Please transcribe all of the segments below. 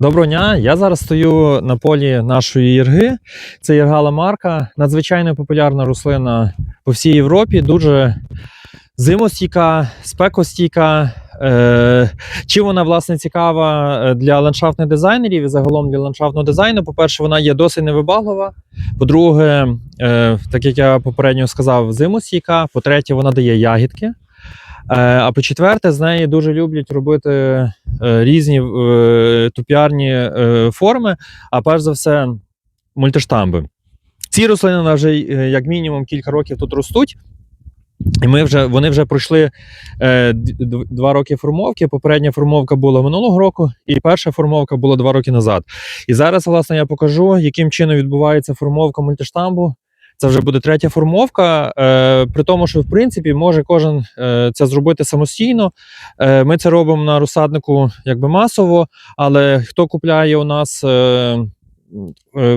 Доброго дня. Я зараз стою на полі нашої ірги. Це іргала марка, надзвичайно популярна рослина по всій Європі. Дуже зимостійка, спекостійка. Е, чим вона власне цікава е, для ландшафтних дизайнерів і загалом для ландшафтного дизайну? По-перше, вона є досить невибаглива. По-друге, е, так як я попередньо сказав, зимостійка. По-третє, вона дає ягідки. Е, А по-четверте, з неї дуже люблять робити е, різні е, тупіарні форми, а перш за все, мультиштамби. Ці рослини вже як мінімум кілька років тут ростуть. І ми вже, вони вже пройшли е, два роки формовки. Попередня формовка була минулого року, і перша формовка була два роки назад. І зараз, власне, я покажу, яким чином відбувається формовка мультиштамбу. Це вже буде третя формовка. Е, при тому, що в принципі може кожен е, це зробити самостійно. Е, ми це робимо на розсаднику якби масово, але хто купляє у нас е,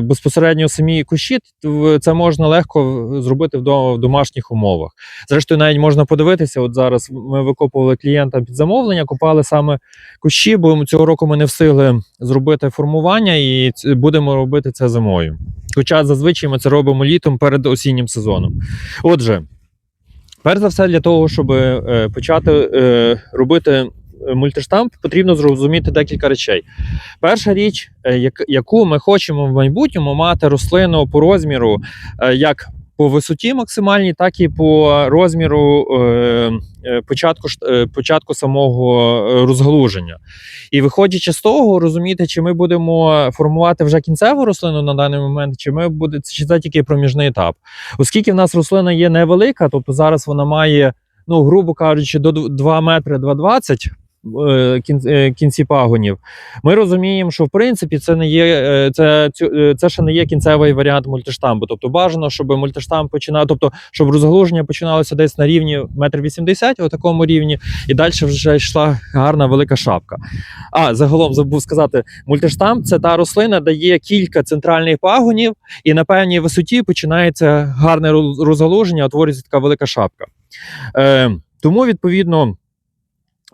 безпосередньо самі кущі, це можна легко зробити в в домашніх умовах. Зрештою, навіть можна подивитися. От зараз ми викопували клієнта під замовлення, купали саме кущі, бо цього року ми не встигли зробити формування і будемо робити це зимою. Хоча зазвичай ми це робимо літом перед осіннім сезоном. Отже, перш за все, для того, щоб е, почати е, робити мультиштамп, потрібно зрозуміти декілька речей. Перша річ, е, яку ми хочемо в майбутньому мати рослину по розміру, е, як по висоті максимальній, так і по розміру е, е, початку, е, початку самого е, розгалуження. І виходячи з того, розуміти, чи ми будемо формувати вже кінцеву рослину на даний момент, чи ми буде чи це тільки проміжний етап. Оскільки в нас рослина є невелика, тобто зараз вона має, ну грубо кажучи, до 2 метри 2,20 е, кін- е, кінці пагонів. Ми розуміємо, що в принципі це не є е, це, е, це ще не є кінцевий варіант мультиштампу. Тобто бажано, щоб мультиштамп починав, тобто щоб розгалуження починалося десь на рівні 1,80 м, у такому рівні, і далі вже йшла гарна велика шапка. А загалом забув сказати, мультиштамп це та рослина, де є кілька центральних пагонів, і на певній висоті починається гарне роз- розгалуження, утворюється така велика шапка. Е, тому, відповідно.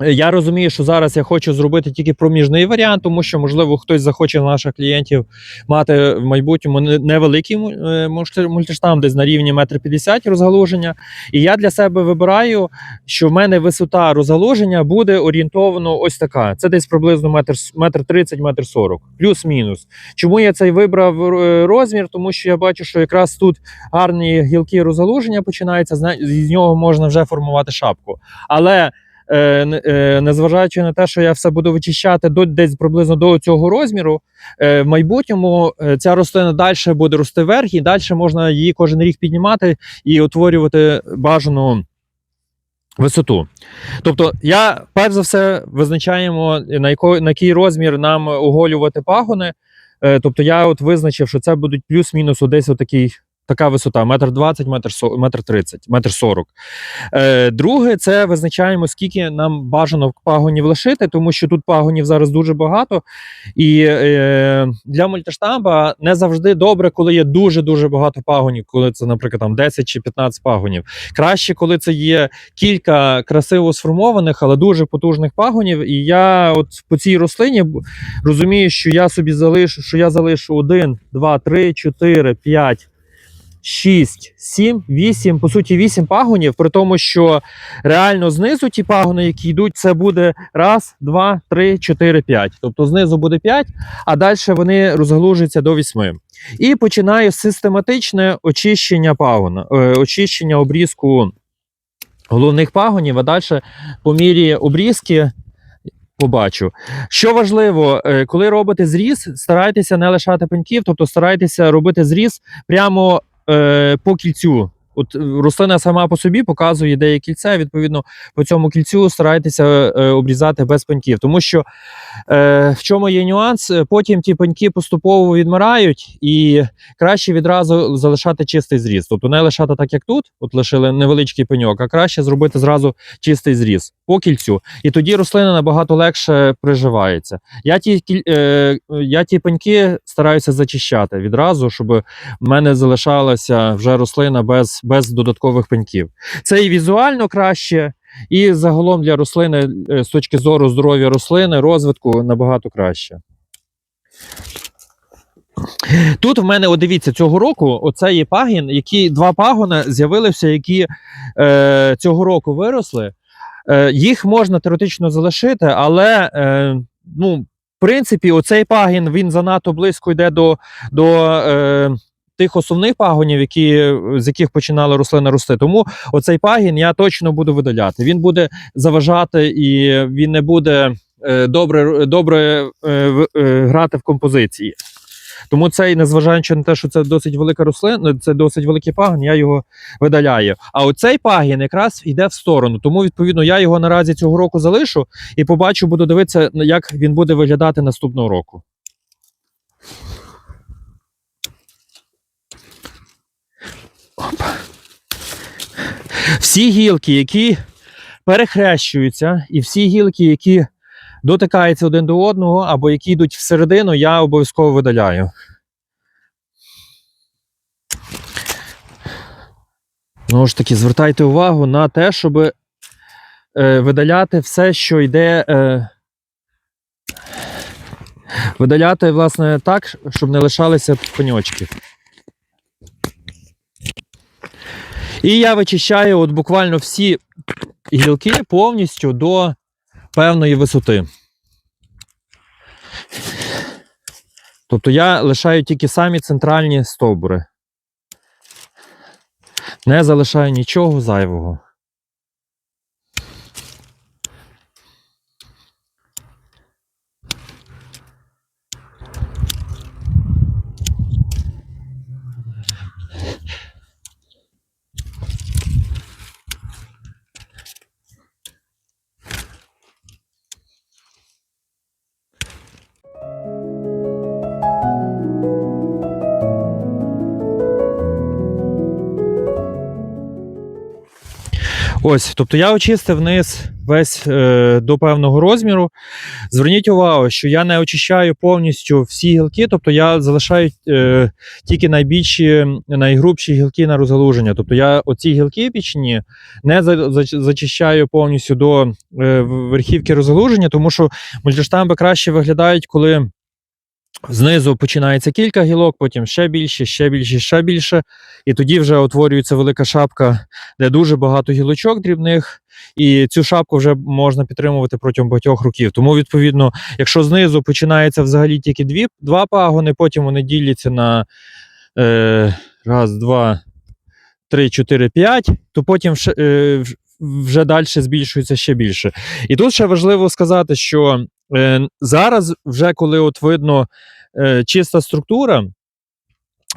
Е, Я розумію, що зараз я хочу зробити тільки проміжний варіант, тому що, можливо, хтось захоче наших клієнтів мати в майбутньому не- невеликий е, мульти- мультиштамп, десь на рівні 1,50 м розгалуження. І я для себе вибираю, що в мене висота розгалуження буде орієнтовано ось така. Це десь приблизно метр, с- метр 30, метр 40, плюс-мінус. Чому я цей вибрав е, розмір? Тому що я бачу, що якраз тут гарні гілки розгалуження починаються, з нього можна вже формувати шапку. Але незважаючи на те, що я все буду вичищати до десь приблизно до цього розміру, е, в майбутньому е, ця рослина далі буде рости вверх, і далі можна її кожен рік піднімати і утворювати бажану висоту. Тобто, я перш за все визначаємо, на, яко, на який розмір нам оголювати пагони. Е, тобто, я от визначив, що це будуть плюс-мінус десь отакий. Така висота, метр двадцять, метр тридцять, метр сорок. Е, друге, це визначаємо, скільки нам бажано пагонів лишити, тому що тут пагонів зараз дуже багато. І е, для мультиштамба не завжди добре, коли є дуже-дуже багато пагонів, коли це, наприклад, там 10 чи 15 пагонів. Краще, коли це є кілька красиво сформованих, але дуже потужних пагонів. І я от по цій рослині розумію, що я собі залишу, що я залишу 1, 2, 3, 4, 5. 6, 7, 8, по суті, 8 пагонів, при тому, що реально знизу ті пагони, які йдуть, це буде раз, два, три, чотири, п'ять. Тобто знизу буде 5, а далі вони розгалужуються до 8. І починає систематичне очищення пагона, е, очищення обрізку головних пагонів, а далі по мірі обрізки. Побачу. Що важливо, е, коли робите зріз, старайтеся не лишати пеньків, тобто старайтеся робити зріз прямо е, по кільцю. От е, рослина сама по собі показує, де є кільце. Відповідно, по цьому кільцю старайтеся е, обрізати без пеньків. Тому що е, в чому є нюанс, Е, потім ті пеньки поступово відмирають, і краще відразу залишати чистий зріз. Тобто не лишати так, як тут, от лишили невеличкий пеньок, а краще зробити зразу чистий зріз по кільцю. І тоді рослина набагато легше приживається. Я ті, е, я ті пеньки стараюся зачищати відразу, щоб в мене залишалася вже рослина без, без додаткових пеньків. Це і візуально краще, і загалом для рослини е, з точки зору здоров'я рослини, розвитку набагато краще. Тут в мене, дивіться, цього року оце є пагін, які два пагони з'явилися, які е, цього року виросли. Е, їх можна теоретично залишити, але е, ну, в принципі, оцей пагін він занадто близько йде до, до е, тих основних пагонів, які, з яких починала рослина рости. Тому оцей пагін я точно буду видаляти. Він буде заважати і він не буде е, добре, добре е, е, грати в композиції. Тому цей, незважаючи на те, що це досить велика рослина, це досить великий пагін, я його видаляю. А оцей пагін якраз йде в сторону. Тому, відповідно, я його наразі цього року залишу і побачу, буду дивитися, як він буде виглядати наступного року. Опа. Всі гілки, які перехрещуються, і всі гілки, які дотикаються один до одного, або які йдуть всередину, я обов'язково видаляю. Знову ж таки, звертайте увагу на те, щоб е, видаляти все, що йде. Е, видаляти, власне, так, щоб не лишалися пеньочки. І я вичищаю от буквально всі гілки повністю до певної висоти. Тобто я лишаю тільки самі центральні стовбури. Не залишаю нічого зайвого. Ось, тобто я очистив низ весь е, до певного розміру. Зверніть увагу, що я не очищаю повністю всі гілки, тобто я залишаю е, тільки найбільші, найгрубші гілки на розгалуження. Тобто я оці гілки пічні не за, за- зачищаю повністю до е, верхівки розгалуження, тому що мультиштамби краще виглядають, коли. Знизу починається кілька гілок, потім ще більше, ще більше, ще більше. І тоді вже утворюється велика шапка, де дуже багато гілочок дрібних, і цю шапку вже можна підтримувати протягом багатьох років. Тому, відповідно, якщо знизу починається взагалі тільки дві, два пагони, потім вони діляться на е, раз, два, три, чотири, п'ять, то потім е, вже далі збільшується ще більше. І тут ще важливо сказати, що зараз, вже коли от видно е, чиста структура,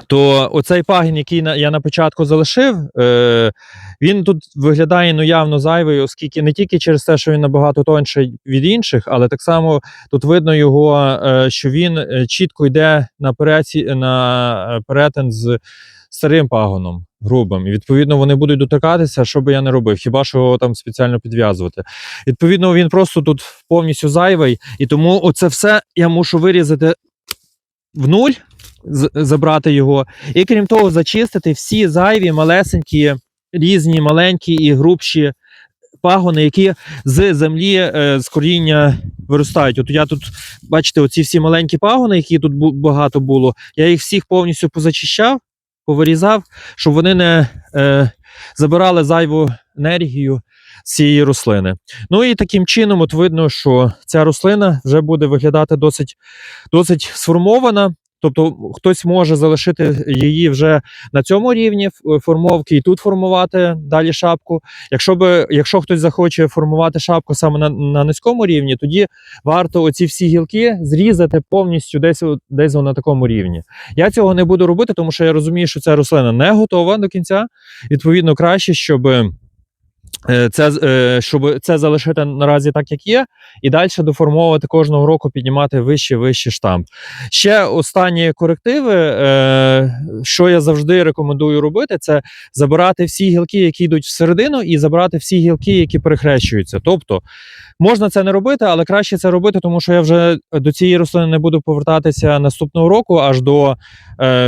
то оцей пагін, який я на початку залишив, е, він тут виглядає ну, явно зайвий, оскільки не тільки через те, що він набагато тонший від інших, але так само тут видно його, е, що він е, чітко йде на, переці, на перетин з старим пагоном, грубим. І відповідно вони будуть дотикатися, що би я не робив, хіба що його там спеціально підв'язувати. Відповідно, він просто тут повністю зайвий, і тому оце все я мушу вирізати в нуль забрати його. І крім того, зачистити всі зайві, малесенькі, різні, маленькі і грубші пагони, які з землі е, з коріння виростають. От я тут, бачите, оці всі маленькі пагони, які тут багато було, я їх всіх повністю позачищав, повирізав, щоб вони не е, забирали зайву енергію цієї рослини. Ну і таким чином, от видно, що ця рослина вже буде виглядати досить, досить сформована. Тобто хтось може залишити її вже на цьому рівні формовки і тут формувати далі шапку. Якщо би, якщо хтось захоче формувати шапку саме на, на низькому рівні, тоді варто оці всі гілки зрізати повністю десь, десь на такому рівні. Я цього не буду робити, тому що я розумію, що ця рослина не готова до кінця. Відповідно, краще, щоб. Е, Це, е, щоб це залишити наразі так, як є, і далі доформовувати кожного року, піднімати вище вище штамп. Ще останні корективи, е, що я завжди рекомендую робити, це забирати всі гілки, які йдуть всередину, і забирати всі гілки, які перехрещуються. Тобто можна це не робити, але краще це робити, тому що я вже до цієї рослини не буду повертатися наступного року, аж до,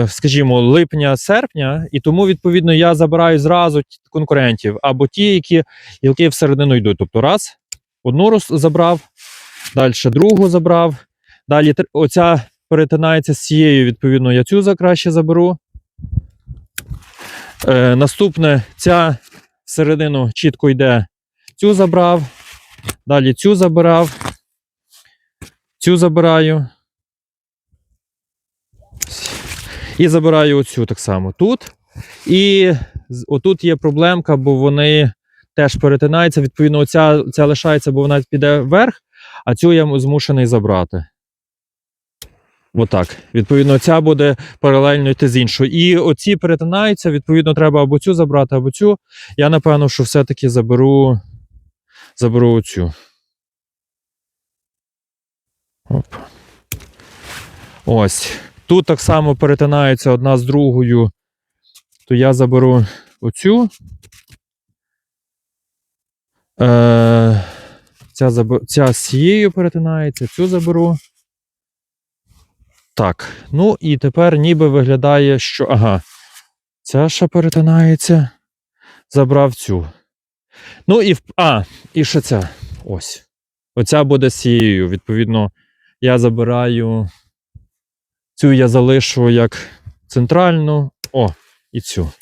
скажімо, липня-серпня, і тому відповідно я забираю зразу конкурентів або ті, які гілки всередину йдуть. Тобто, раз, одну роз забрав, далі другу забрав. Далі оця перетинається з цією, відповідно, я цю краще заберу. Е, наступне, ця всередину чітко йде. Цю забрав. Далі цю забирав. Цю забираю. І забираю оцю так само тут. І отут є проблемка, бо вони теж перетинаються. Відповідно, оця, ця лишається, бо вона піде вверх, а цю я змушений забрати. Отак. Відповідно, ця буде паралельно йти з іншою. І оці перетинаються, відповідно, треба або цю забрати, або цю. Я напевно, що все-таки заберу, заберу оцю. Оп. Ось. Тут так само перетинаються одна з другою. То я заберу оцю. Е, ця, заб... ця з цією перетинається, цю заберу. Так. Ну і тепер ніби виглядає, що. Ага. Ця ще перетинається. Забрав цю. Ну і. А, і ще ця. Ось. Оця буде з цією. Відповідно, я забираю. Цю я залишу як центральну. О, і цю.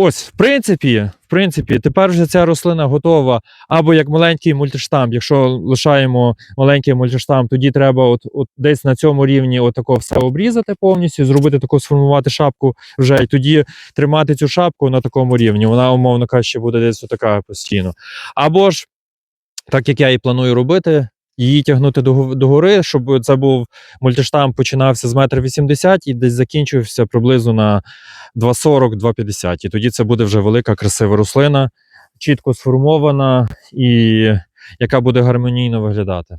Ось, в принципі, в принципі, тепер вже ця рослина готова або як маленький мультиштамп. Якщо лишаємо маленький мультиштамп, тоді треба от, от десь на цьому рівні отако все обрізати повністю, зробити таку сформувати шапку вже, і тоді тримати цю шапку на такому рівні. Вона, умовно кажучи, буде десь отака постійно. Або ж, так як я і планую робити, її тягнути до, до гори, щоб це був мультиштамп починався з метр вісімдесят і десь закінчився приблизно на 2,40-2,50. І тоді це буде вже велика красива рослина, чітко сформована і яка буде гармонійно виглядати.